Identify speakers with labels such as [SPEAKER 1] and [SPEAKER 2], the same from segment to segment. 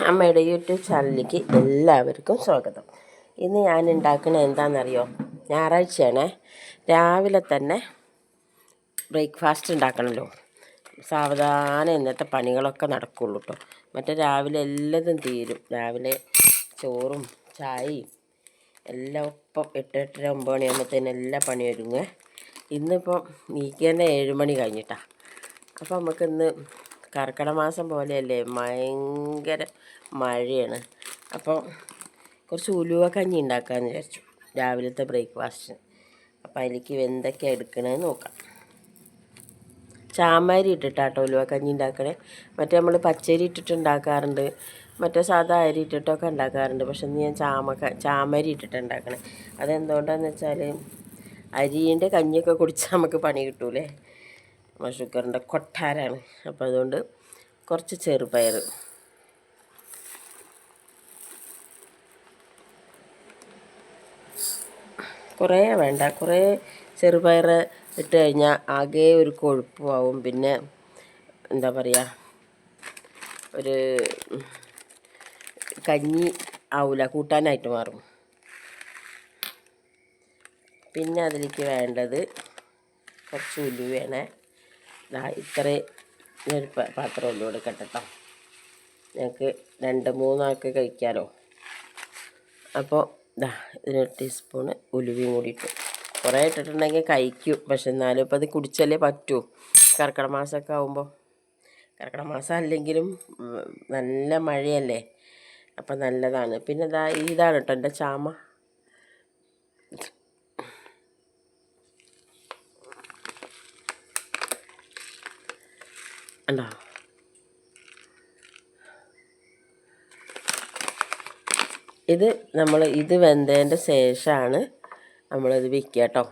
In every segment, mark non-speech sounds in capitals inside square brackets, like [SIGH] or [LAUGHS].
[SPEAKER 1] അമ്മയുടെ യൂട്യൂബ് ചാനലിലേക്ക് എല്ലാവർക്കും സ്വാഗതം. ഇന്ന് ഞാൻ ഉണ്ടാക്കുന്നത് എന്താണെന്നറിയോ? ഞായറാഴ്ചയാണ്. രാവിലെ തന്നെ ബ്രേക്ക്ഫാസ്റ്റ് ഉണ്ടാക്കണമല്ലോ സാവധാനം ഇന്നത്തെ പണികളൊക്കെ നടക്കുള്ളൂ കേട്ടോ മറ്റേ രാവിലെ എല്ലാതും തീരും. രാവിലെ ചോറും ചായയും എല്ലാം ഒപ്പം എട്ട് എട്ടര ഒമ്പത് മണിയാകുമ്പോഴത്തേന് എല്ലാ പണി ഒരുങ്ങുക. ഇന്നിപ്പം നീക്കി തന്നെ ഏഴുമണി കഴിഞ്ഞിട്ടാണ് അപ്പോൾ നമുക്കിന്ന് കർക്കിട മാസം പോലെയല്ലേ? ഭയങ്കര മഴയാണ്. അപ്പോൾ കുറച്ച് ഉലുവ കഞ്ഞി ഉണ്ടാക്കാമെന്ന് വിചാരിച്ചു. രാവിലത്തെ ബ്രേക്ക്ഫാസ്റ്റിന്. അപ്പോൾ അതിലേക്ക് എന്തൊക്കെ എടുക്കണമെന്ന് നോക്കാം. ചാമരി ഇട്ടിട്ടാട്ടോ ഉലുവ കഞ്ഞി ഉണ്ടാക്കണേ. മറ്റേ നമ്മൾ പച്ചരി ഇട്ടിട്ട് ഉണ്ടാക്കാറുണ്ട്. മറ്റേ സാധാ അരി ഇട്ടിട്ടൊക്കെ ഉണ്ടാക്കാറുണ്ട്. പക്ഷെ ഇന്ന് ഞാൻ ചാമ ചാമരി ഇട്ടിട്ട് ഉണ്ടാക്കണേ. അതെന്തുകൊണ്ടാന്ന് വെച്ചാൽ അരിന്റെ കഞ്ഞിയൊക്കെ കുടിച്ചാൽ നമുക്ക് പണി കിട്ടൂലേ? ഷുഗറിന്റെ കൊട്ടാരാണ് അപ്പോൾ അതുകൊണ്ട് കുറച്ച് ചെറുപയർ. കുറേ വേണ്ട. കുറേ ചെറുപയർ ഇട്ട് കഴിഞ്ഞാൽ ആകെ ഒരു കൊഴുപ്പുമാവും. പിന്നെ എന്താ പറയുക? ഒരു കഞ്ഞി ആവില്ല കൂട്ടാനായിട്ട് മാറും. പിന്നെ അതിലേക്ക് വേണ്ടത് കുറച്ച് ഉലുവയാണ് ഇത്രേ ഒരു പാത്രം ഒന്നും എടുക്കട്ടെ കേട്ടോ ഞങ്ങൾക്ക് രണ്ട് മൂന്നാൾക്ക് കഴിക്കാമല്ലോ അപ്പോൾ ദാ ഇതിനൊരു ടീസ്പൂണ് ഉലുവയും കൂടി കുറേ ഇട്ടിട്ടുണ്ടെങ്കിൽ കഴിക്കും. പക്ഷെ എന്നാലും ഇപ്പോൾ അത് കുടിച്ചല്ലേ പറ്റൂ. കർക്കിടക മാസമൊക്കെ ആകുമ്പോൾ കർക്കിടക മാസം അല്ലെങ്കിലും നല്ല മഴയല്ലേ. അപ്പം നല്ലതാണ്. പിന്നെ ഇതാ ഇതാണ് കേട്ടോ എന്റെ ചാമ. ഉണ്ടോ ഇത് നമ്മൾ ഇത് വെന്തതിന്റെ ശേഷമാണ് നമ്മളിത് വിൽക്കുക കേട്ടോ.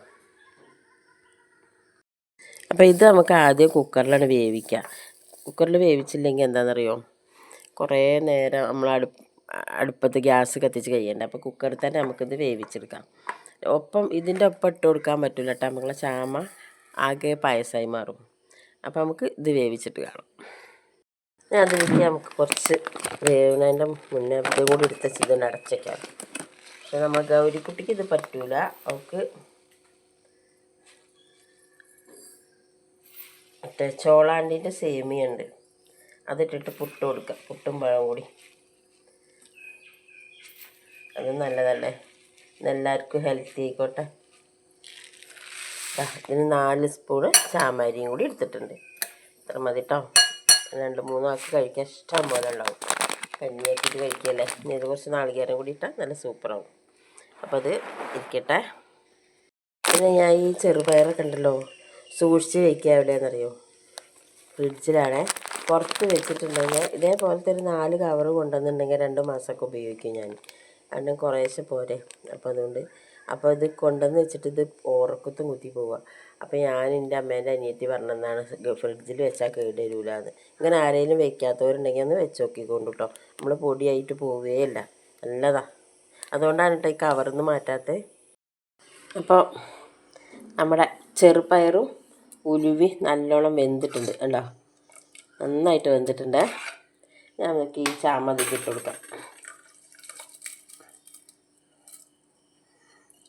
[SPEAKER 1] അപ്പോൾ ഇത് നമുക്ക് ആദ്യം കുക്കറിലാണ് വേവിക്കുക. കുക്കറിൽ വേവിച്ചില്ലെങ്കിൽ എന്താണെന്നറിയോ? കുറേ നേരം നമ്മൾ അടുപ്പ് അടുപ്പത്ത് ഗ്യാസ് കത്തിച്ച് കഴിയണ്ട. അപ്പോൾ കുക്കറിൽ തന്നെ നമുക്കിത് വേവിച്ചെടുക്കാം. ഒപ്പം ഇതിന്റെ ഒപ്പം ഇട്ട് കൊടുക്കാൻ പറ്റില്ല കേട്ടോ. നമ്മളെ ചാമ ആകെ പായസമായി മാറും. അപ്പോൾ നമുക്ക് ഇത് വേവിച്ചിട്ട് കാണാം. ഞാൻ അതിലേക്ക് നമുക്ക് കുറച്ച് വേവിനതിന്റെ മുന്നേ ഇത് കൂടി എടുത്ത് ഇതൊന്ന് അടച്ചേക്കാം പക്ഷെ നമ്മൾ ഗൗരിക്കുട്ടിക്ക് ഇത് പറ്റൂല. അവൾക്ക് മറ്റേ ചോളാണ്ടീന്റെ സേമിയുണ്ട് അതിട്ടിട്ട് പുട്ട് കൊടുക്കുക പുട്ടും പഴം കൂടി. അത് നല്ലതല്ലേ? എല്ലാവർക്കും ഹെൽത്തി ആയിക്കോട്ടെ. ഇതിന് നാല് സ്പൂണ് ചാമരിയും കൂടി എടുത്തിട്ടുണ്ട്. ഇത്ര മതി കേട്ടോ രണ്ട് മൂന്ന് ആൾക്ക് കഴിക്കാൻ ഇഷ്ടം പോലെ ഉണ്ടാവും. കഞ്ഞിയാക്കിയിട്ട് കഴിക്കല്ലേ? ഇനി ഇത് കുറച്ച് നാളികേരം കൂടി ഇട്ടാൽ നല്ല സൂപ്പറാവും. അപ്പോൾ അത് ഇരിക്കട്ടെ. പിന്നെ ഞാൻ ഈ ചെറുപയറൊക്കെ ഉണ്ടല്ലോ സൂക്ഷിച്ച് വയ്ക്കുക എവിടെയാണെന്നറിയോ ഫ്രിഡ്ജിലാണേ. പുറത്ത് വെച്ചിട്ടുണ്ടെങ്കിൽ ഇതേപോലത്തെ ഒരു നാല് കവറ് കൊണ്ടുവന്നിട്ടുണ്ടെങ്കിൽ രണ്ട് മാസമൊക്കെ ഉപയോഗിക്കും ഞാൻ. കാരണം കുറേശ്ശെ പോരെ. അപ്പോൾ അതുകൊണ്ട് അപ്പോൾ ഇത് കൊണ്ടുവന്ന് വെച്ചിട്ട് ഇത് ഓറക്കത്തും കുത്തി പോവുക അപ്പോൾ ഞാൻ എന്റെ അമ്മേന്റെ അനിയത്തി പറഞ്ഞതാണ് ഫ്രിഡ്ജിൽ വെച്ചാൽ കേട് ഇങ്ങനെ ആരെങ്കിലും വെക്കാത്തവരുണ്ടെങ്കിൽ ഒന്ന് വെച്ച് നോക്കിക്കൊണ്ട് കേട്ടോ നമ്മൾ പൊടിയായിട്ട് പോവുകയില്ല നല്ലതാ. അതുകൊണ്ടാണ് കേട്ടോ ഈ കവറിന്ന് മാറ്റാത്തത് അപ്പോൾ നമ്മുടെ ചെറുപയറും ഉലുവി നല്ലോണം വെന്തിട്ടുണ്ട്. കണ്ടോ? നന്നായിട്ട് വെന്തിട്ടുണ്ട്. ഞാൻ നമുക്ക് ഈ ചാമതിക്ക് ഇട്ട് കൊടുക്കാം.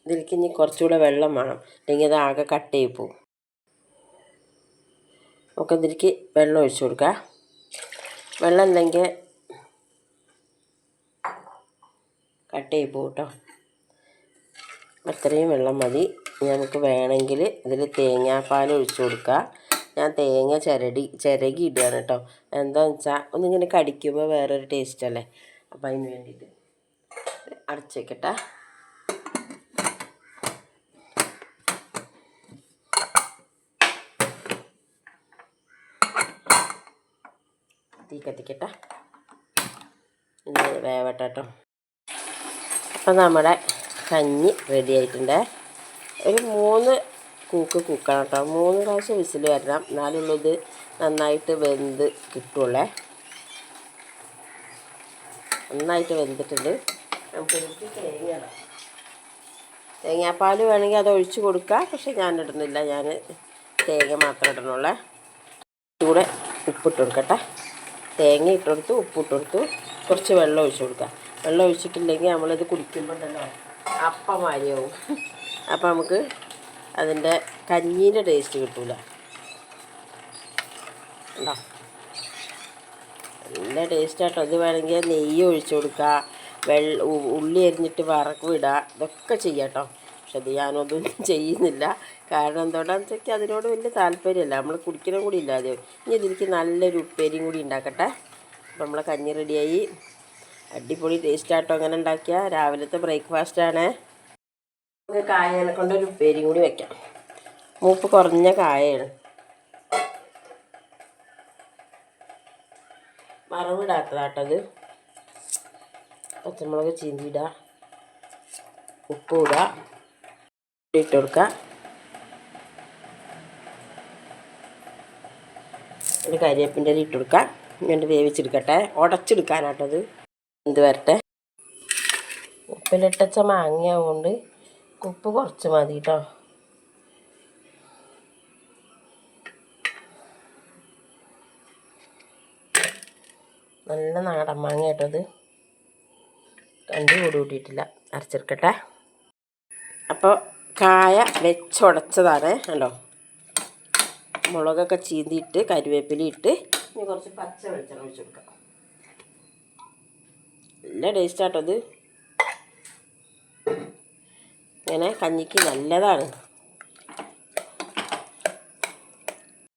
[SPEAKER 1] ഇതിലേക്ക് ഇനി കുറച്ചുകൂടെ വെള്ളം വേണം. അല്ലെങ്കിൽ അത് ആകെ കട്ട് ചെയ്ത് പോവും. നമുക്ക് ഇതിലേക്ക് വെള്ളം ഒഴിച്ചു കൊടുക്കുക വെള്ളം ഇല്ലെങ്കിൽ കട്ട് ചെയ്ത് പോവും കേട്ടോ അത്രയും വെള്ളം മതി. നമുക്ക് വേണമെങ്കിൽ ഇതിൽ തേങ്ങാപ്പാൽ ഒഴിച്ചു കൊടുക്കുക ഞാൻ തേങ്ങ ചിരടി ചിരകി ഇടുകയാണ് കേട്ടോ എന്താണെന്ന് വെച്ചാൽ ഒന്നിങ്ങനെ കടിക്കുമ്പോൾ വേറൊരു ടേസ്റ്റ് അല്ലേ? അപ്പം അതിന് വേണ്ടിയിട്ട് അടച്ച് തീ കത്തിക്കട്ടെ. ഇത് വേവട്ടെ കേട്ടോ അപ്പം നമ്മുടെ കഞ്ഞി റെഡി ആയിട്ടുണ്ട്. ഒരു മൂന്ന് കൂക്ക് കൂക്കണം കേട്ടോ മൂന്ന് പ്രാവശ്യം വിസിൽ വരണം. എന്നാലുള്ളൂ ഇത് നന്നായിട്ട് വെന്ത് കിട്ടുള്ളേ. നന്നായിട്ട് വെന്തിട്ടുണ്ട്. നമുക്ക് തേങ്ങ തേങ്ങാപ്പാൽ വേണമെങ്കിൽ അത് ഒഴിച്ച് കൊടുക്കാം. പക്ഷെ ഞാൻ ഇടുന്നില്ല. ഞാൻ തേങ്ങ മാത്രം ഇടണുള്ളേ കൂടെ ഉപ്പിട്ട് കൊടുക്കട്ടെ. തേങ്ങ ഇട്ട് കൊടുത്തു ഉപ്പിട്ട് കുറച്ച് വെള്ളം ഒഴിച്ച് കൊടുക്കുക. വെള്ളം ഒഴിച്ചിട്ടില്ലെങ്കിൽ നമ്മളിത് കുടിക്കുമ്പോൾ ഉണ്ടല്ലോ അപ്പമാരിയാവും. അപ്പം നമുക്ക് അതിന്റെ കഞ്ഞീന്റെ ടേസ്റ്റ് കിട്ടൂല. ഉണ്ടോ നല്ല ടേസ്റ്റ് ആട്ടോ. ഇത് വേണമെങ്കിൽ നെയ്യ് ഒഴിച്ചു കൊടുക്കുക. വെള്ള ഉള്ളി അരിഞ്ഞിട്ട് വറക്ക് വിടുക ഇതൊക്കെ ചെയ്യാം കേട്ടോ. പക്ഷെ അത് ഞാനൊന്നും [LAUGHS] ചെയ്യുന്നില്ല. കാരണം എന്തുകൊണ്ടാന്ന് വെച്ചാൽ അതിനോട് വലിയ താല്പര്യമില്ല. നമ്മൾ കുടിക്കണം കൂടി ഇല്ല ആദ്യം. ഇനി ഇതിലേക്ക് നല്ലൊരു ഉപ്പേരിയും കൂടി ഉണ്ടാക്കട്ടെ. അപ്പം നമ്മളെ കഞ്ഞി റെഡിയായി. അടിപൊളി ടേസ്റ്റ് ആട്ടോ അങ്ങനെ ഉണ്ടാക്കിയ. രാവിലത്തെ ബ്രേക്ക്ഫാസ്റ്റാണ് നമുക്ക് കായനെ ഒരു ഉപ്പേരിയും കൂടി വെക്കാം. മൂപ്പ് കുറഞ്ഞ കായയാണ്. മറവിടാത്തതാട്ടത്. പച്ചമുളക് ചീന്തിയിടുക ഉപ്പ് ഇടുക ഇട്ട് കൊടുക്കുക. ഒരു കരിയേപ്പിന്റെ ഇട്ട് കൊടുക്കുക. ഇങ്ങനെ വേവിച്ചെടുക്കട്ടെ. ഉടച്ചെടുക്കാനാട്ടത് എന്ത് വരട്ടെ. ഉപ്പിലിട്ടച്ച മാങ്ങയാവുകൊണ്ട് ഉപ്പ് കുറച്ച് മതി കേട്ടോ നല്ല നാടൻ മാങ്ങ കേട്ടത് കണ്ടി കൂടി കൂട്ടിയിട്ടില്ല. അരച്ചെടുക്കട്ടെ. അപ്പോൾ കായ വെച്ചുടച്ചതാണ് കണ്ടോ? മുളകൊക്കെ ചീന്തിയിട്ട് കരുവേപ്പില ഇട്ട് ഇനി കുറച്ച് പച്ച വെളിച്ചെണ്ണ ഒഴിച്ച് കൊടുക്കാം. നല്ല ടേസ്റ്റാട്ടോ ഇത്. ഇങ്ങനെ കഞ്ഞിക്ക് നല്ലതാണ്.